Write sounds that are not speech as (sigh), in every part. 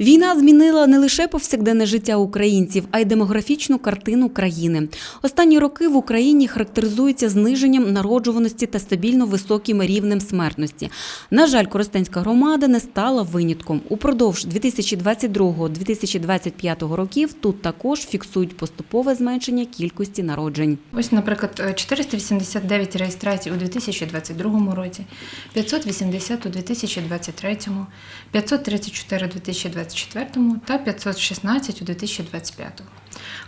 Війна змінила не лише повсякденне життя українців, а й демографічну картину країни. Останні роки в Україні характеризуються зниженням народжуваності та стабільно високим рівнем смертності. На жаль, Коростенська громада не стала винятком. Упродовж 2022-2025 років тут також фіксують поступове зменшення кількості народжень. Ось, наприклад, е, 489 реєстрацій у 2022 році, 580 у 2023, 534 у 2024 та 516 у 2025.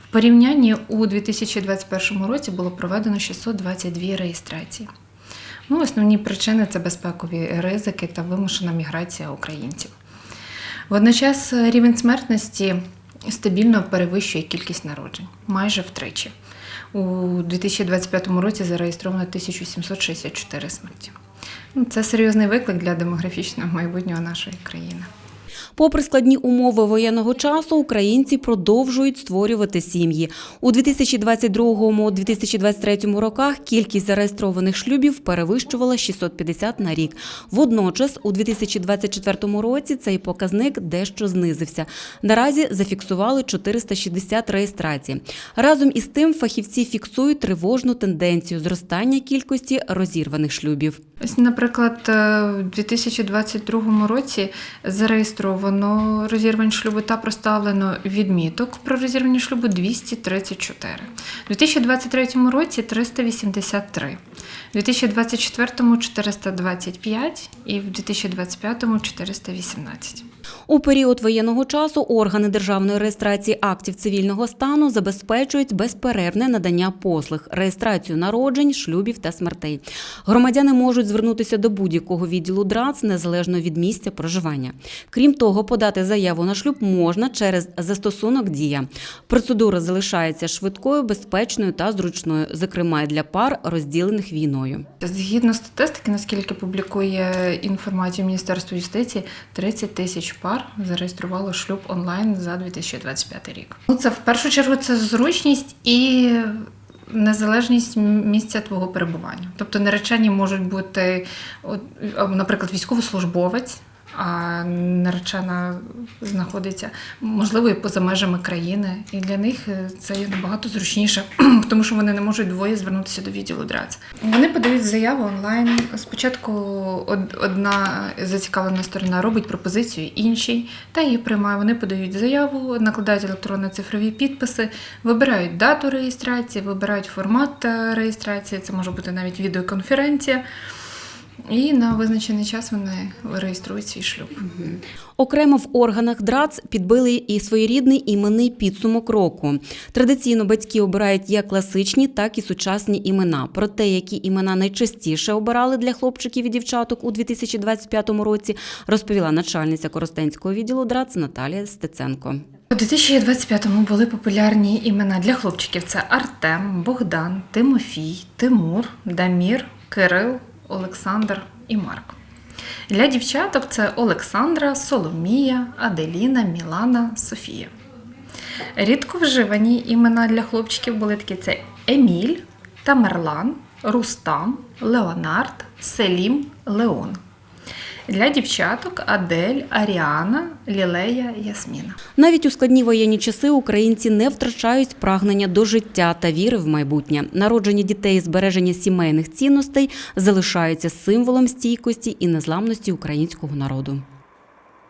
В порівнянні у 2021 році було проведено 622 реєстрації. Ну, основні причини це безпекові ризики та вимушена міграція українців. Водночас рівень смертності стабільно перевищує кількість народжень майже втричі. У 2025 році зареєстровано 1764 смерті. Це серйозний виклик для демографічного майбутнього нашої країни. Попри складні умови воєнного часу, українці продовжують створювати сім'ї. У 2022-2023 роках кількість зареєстрованих шлюбів перевищувала 650 на рік. Водночас, у 2024 році цей показник дещо знизився. Наразі зафіксували 460 реєстрацій. Разом із тим, фахівці фіксують тривожну тенденцію зростання кількості розірваних шлюбів. Ось, наприклад, е, в 2022 році зареєстровано розірвань шлюбу та проставлено відміток про розірвані шлюбу 234. У 2023 році 383, у 2024 425 і в 2025 418. У період воєнного часу органи державної реєстрації актів цивільного стану забезпечують безперервне надання послуг, реєстрацію народжень, шлюбів та смертей. Громадяни можуть звернутися до будь-якого відділу ДРАЦ незалежно від місця проживання. Крім того, подати заяву на шлюб можна через застосунок Дія. Процедура залишається швидкою, безпечною та зручною, зокрема для пар, розділених війною. Згідно статистики, наскільки публікує інформацію Міністерство юстиції, 30 тисяч пар зареєструвало шлюб онлайн за 2025 рік. Ну, це в першу чергу це зручність і незалежність місця твого перебування. Тобто наречені можуть бути, наприклад, військовослужбовець. А наречена знаходиться можливо і поза межами країни, і для них е, це є набагато зручніше, (clears throat) тому що вони не можуть двоє звернутися до відділу ДРАЦ. Вони подають заяву онлайн. Спочатку одна зацікавлена сторона робить пропозицію іншій, та її приймає. Вони подають заяву, накладають електронно-цифрові підписи, вибирають дату реєстрації, вибирають формат е, реєстрації. Це може бути навіть відеоконференція. І на визначений час вони реєструють свій шлюб. Окремо в органах ДРАЦ підбили і своєрідний іменний підсумок року. Традиційно батьки обирають як класичні, так і сучасні імена. Про те, які імена найчастіше обирали для хлопчиків і дівчаток у 2025 році, розповіла начальниця Коростенського відділу ДРАЦ Наталія Стеценко. У 2025-му були популярні імена для хлопчиків: це Артем, Богдан, Тимофій, Тимур, Дамір, Кирил, Олександр і Марк. Для дівчаток це Олександра, Соломія, Аделіна, Мілана, Софія. Рідко вживані імена для хлопчиків були такі: це Еміль, Тамерлан, Рустам, Леонард, Селім, Леон. Для дівчаток Адель, Аріана, Лілея, Ясміна. Навіть у складні воєнні часи українці не втрачають прагнення до життя та віри в майбутнє. Народження дітей, і збереження сімейних цінностей залишаються символом стійкості і незламності українського народу.